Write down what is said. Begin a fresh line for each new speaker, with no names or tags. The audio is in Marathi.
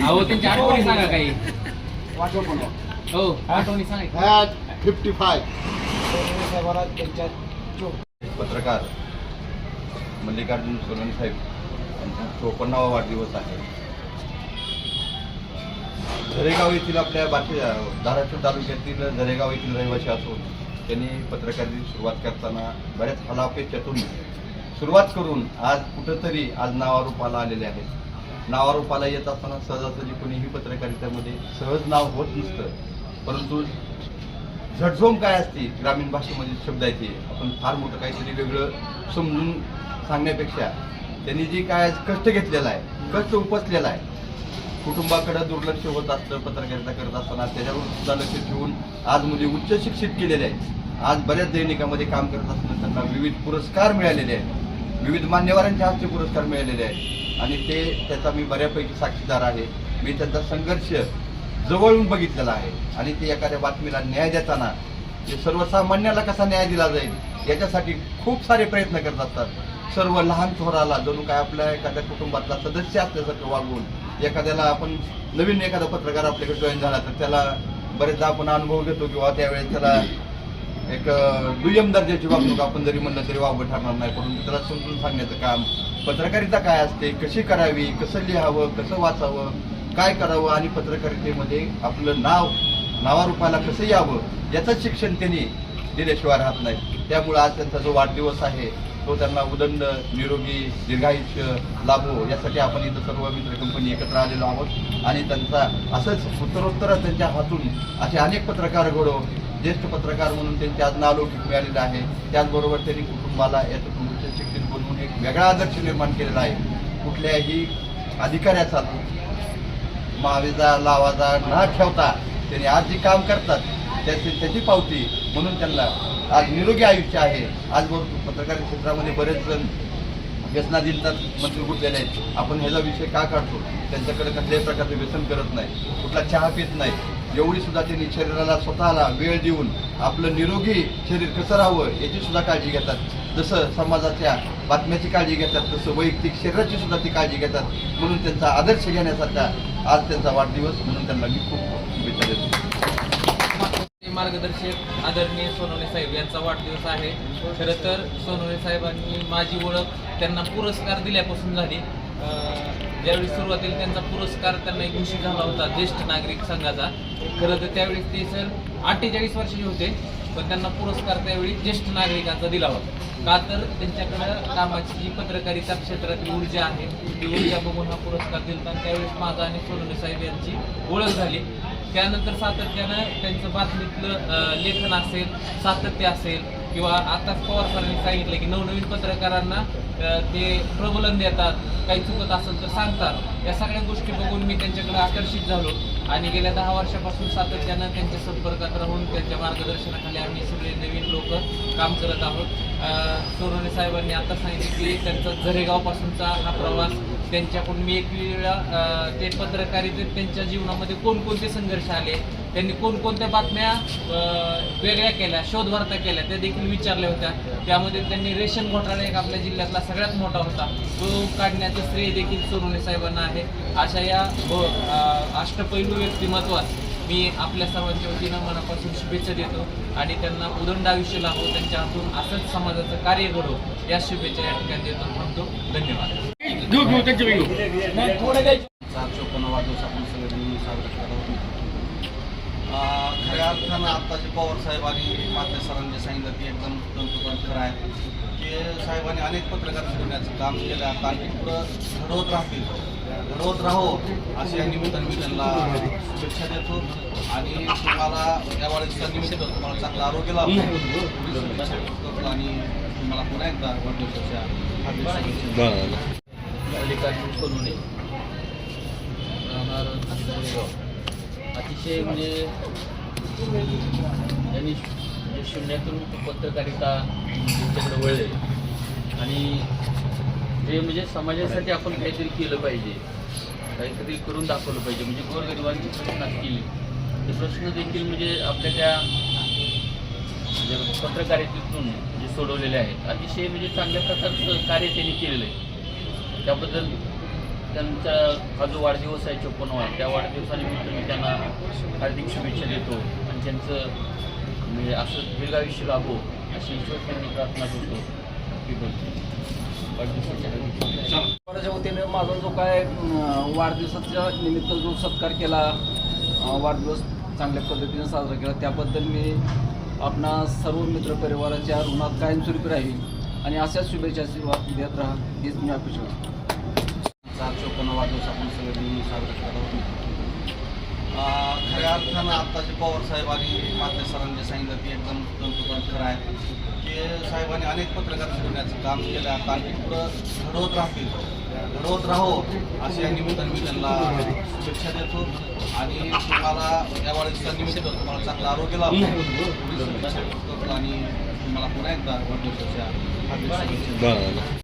अहो त्यांची आठवणी सांगा काही. हो आठवणी सांगा.
ह्यात फिफ्टी फाय
पत्रकार मल्लिकार्जुन सोनवणे साहेब यांचा चोपन्नावा वाढदिवस आहे. झरेगाव येथील आपल्या बाकी धाराशिव तालुक्यातील झरेगाव येथील रहिवासी असून त्यांनी पत्रकारितेची सुरुवात करताना बऱ्याच हलापेच्यातून सुरुवात करून आज कुठंतरी आज नावारूपाला आलेले आहेत. नावारूपाला येत असताना सहजासहजी कोणीही पत्रकारितामध्ये सहज नाव होत नसतं. परंतु झटझोम काय असते ग्रामीण भाषेमध्ये शब्द आहे ते आपण फार मोठं काहीतरी वेगळं समजून सांगण्यापेक्षा त्यांनी जे काय कष्ट घेतलेला आहे कष्ट उपसलेला आहे कुटुंबाकडे दुर्लक्ष होत असतं पत्रकारिता करत असताना त्याच्यावर सुद्धा लक्ष ठेवून आज मुली उच्च शिक्षित केलेले आहेत. आज बऱ्याच दैनिकामध्ये काम करत असताना त्यांना विविध पुरस्कार मिळालेले आहेत. विविध मान्यवरांच्या हस्ते पुरस्कार मिळालेले आहेत. आणि ते त्याचा मी बऱ्यापैकी साक्षीदार आहे. मी त्यांचा संघर्ष जवळून बघितलेला आहे. आणि ते एखाद्या बातमीला न्याय देताना ते सर्वसामान्याला कसा न्याय दिला जाईल याच्यासाठी खूप सारे प्रयत्न करत असतात. सर्व लहान थोराला जणू काय आपल्या एखाद्या कुटुंबातला सदस्य असल्यासारखं वागवून एखाद्याला आपण नवीन एखादा पत्रकार आपल्याकडे जॉईन झाला तर त्याला बरेचदा आपण अनुभव घेतो किंवा त्यावेळेस त्याला एक दुय्यम दर्जाची वागणूक आपण जरी म्हणलं तरी वावं ठरणार नाही परंतु त्याला समजून सांगण्याचं काम पत्रकारिता काय असते कशी करावी कसं लिहावं कसं वाचावं काय करावं आणि पत्रकारितेमध्ये आपलं नाव नावारूपाला कसं यावं याचं शिक्षण त्यांनी दिल्याशिवाय राहत नाही. त्यामुळे आज त्यांचा जो वाढदिवस आहे तो त्यांना उदंड निरोगी दीर्घायुष्य लाभो यासाठी आपण इथं सर्व मित्र कंपनी एकत्र आलेलो आहोत. आणि त्यांचा असंच उत्तरोत्तर त्यांच्या हातून असे अनेक पत्रकार घडो ज्येष्ठ पत्रकार म्हणून त्यांचे आज नावलौकिक मिळालेलं आहे. त्याचबरोबर त्यांनी कुटुंबाला याच्यातून उच्च शिक्षित बनवून एक वेगळा आदर्श निर्माण केलेला आहे. कुठल्याही अधिकाऱ्याचा मावेजा लावाजा न ठेवता त्यांनी आज जे काम करतात त्याची त्याची पावती म्हणून त्यांना आज निरोगी आयुष्य आहे. आजबरोबर पत्रकार क्षेत्रामध्ये बरेच जण व्यसना दिलतात मंत्री गुंतलेले आहेत. आपण ह्याचा विषय का काढतो? त्यांच्याकडे कसल्याही प्रकारचं व्यसन करत नाही. कुठला चहा पित नाही. एवढी सुद्धा त्यांनी शरीराला स्वतःला वेळ देऊन आपलं निरोगी शरीर कसं राहावं याची सुद्धा काळजी घेतात. जसं समाजाच्या बातम्याची काळजी घेतात तसं वैयक्तिक शरीराची सुद्धा ती काळजी घेतात. म्हणून त्यांचा आदर्श घेण्यासारखा आज त्यांचा वाढदिवस म्हणून त्यांना मी खूप शुभेच्छा देतो.
मार्गदर्शक आदरणीय सोनवणे साहेब यांचा वाढदिवस आहे. खरं तर सोनवणे साहेबांनी माझी ओळख त्यांना पुरस्कार दिल्यापासून झाली. ज्यावेळी सुरुवातीला त्यांचा पुरस्कार त्यांना एक घोषित झाला होता ज्येष्ठ नागरिक संघाचा खरं तर त्यावेळेस ते सर अठ्ठेचाळीस वर्षाचे होते पण त्यांना पुरस्कार त्यावेळी ज्येष्ठ नागरिकांचा दिला होता. का तर त्यांच्याकडं कामाची जी पत्रकारिता क्षेत्रातली ऊर्जा आहे ती ऊर्जा बघून हा पुरस्कार दिला आणि त्यावेळेस माझा आणि सोनवणे साहेब यांची ओळख झाली. त्यानंतर सातत्यानं त्यांचं बातमीतलं लेखन असेल सातत्य असेल किंवा आता पवार सांगितलं की नवनवीन पत्रकारांना ते प्रबलन देतात काही चुकत असेल तर सांगतात. या सगळ्या गोष्टी बघून मी त्यांच्याकडे आकर्षित झालो. आणि गेल्या दहा वर्षापासून सातत्यानं त्यांच्या संपर्कात राहून त्यांच्या मार्गदर्शनाखाली आम्ही सगळे नवीन लोक काम करत आहोत. सोनवणे साहेबांनी आता सांगितलं की त्यांचा झरेगावपासूनचा हा प्रवास त्यांच्याकडून मी एक वेळा ते पत्रकारितेत त्यांच्या जीवनामध्ये कोणकोणते संघर्ष आले त्यांनी कोणकोणत्या बातम्या वेगळ्या केल्या शोधवार्ता केल्या त्या देखील विचारल्या होत्या. त्यामध्ये त्यांनी रेशन घोटाळा एक आपल्या जिल्ह्यातला सगळ्यात मोठा होता. तो काढण्याचं श्रेय देखील सोनवणे साहेबांना आहे. अशा या अष्टपैलू व्यक्तिमत्वास मी आपल्या सर्वांच्या वतीनं मनापासून शुभेच्छा देतो आणि त्यांना उदंड आयुष्य लाभो त्यांच्या हातून असंच समाजाचं कार्य घडो या शुभेच्छा या ठिकाणी देतो. म्हणतो धन्यवाद.
आपण साजरा खऱ्या अर्थानं आत्ताचे पवार साहेब आणि माते सरांनी जे सांगितलं ते एकदम खरं आहे. की साहेबांनी अनेक पत्रकार फिरवण्याचं काम केलं. आता आणखी पुढं घडवत राहतील. घडवत राहो अशी या निमित्ताने मी त्यांना शुभेच्छा देतो. आणि तुम्हाला या वाढीच्या निमित्त तुम्हाला चांगलं आरोग्य लाभो. एवढी शुभेच्छा करतो आणि तुम्हाला पुन्हा एकदा वाढदिवसाच्या
मल्लिकार्जुन राहणार अतिशय म्हणजे त्यांनी शून्यातून पत्रकारिता त्यांच्याकडे वळले ते म्हणजे समाजासाठी आपण काहीतरी केलं पाहिजे. काहीतरी करून दाखवलं पाहिजे. म्हणजे गोरगरिबांचे प्रश्न असतील. ते प्रश्न देखील म्हणजे आपल्या त्या म्हणजे पत्रकारितेतून जे सोडवलेले आहेत. अतिशय म्हणजे चांगल्या प्रकारचं कार्य त्यांनी केलेलं आहे. त्याबद्दल त्यांचा हा जो वाढदिवस आहे चोपन्नवा त्या वाढदिवसानिमित्त मी त्यांना हार्दिक शुभेच्छा देतो. आणि त्यांचं म्हणजे असं दीर्घायुष्य लाभो अशी ईश्वर त्यांनी प्रार्थना करतो. की बोलतो
माझ्या वतीने माझा जो काय वाढदिवसाच्या निमित्त जो सत्कार केला वाढदिवस चांगल्या पद्धतीने साजरा केला त्याबद्दल मी आपणा सर्व मित्रपरिवाराच्या ऋणात कायमस्वरूपी राहील आणि अशाच शुभेच्छा आशीर्वाद देत राहा हीच मी अपेक्षा
चार चौपन्न वाढदिवस आपण सगळ्यांनी साजरा करत खऱ्या अर्थानं आत्ताचे पवार साहेब आणि माते सरांनी सांगितलं ते एकदम तंतोतंत खरं आहे. की साहेबांनी अनेक पत्रकार फिरवण्याचं काम केलं आता आणखी पुढं घडवत राहतील. घडवत राहो असे या निमित्ताने मी त्यांना शुभेच्छा देतो. आणि तुम्हाला या वाढदिवसा निमित्त तुम्हाला चांगलं आरोग्य लाभ. आणि तुम्हाला पुन्हा एकदा वाढदिवसाच्या हार्दिक शुभेच्छा.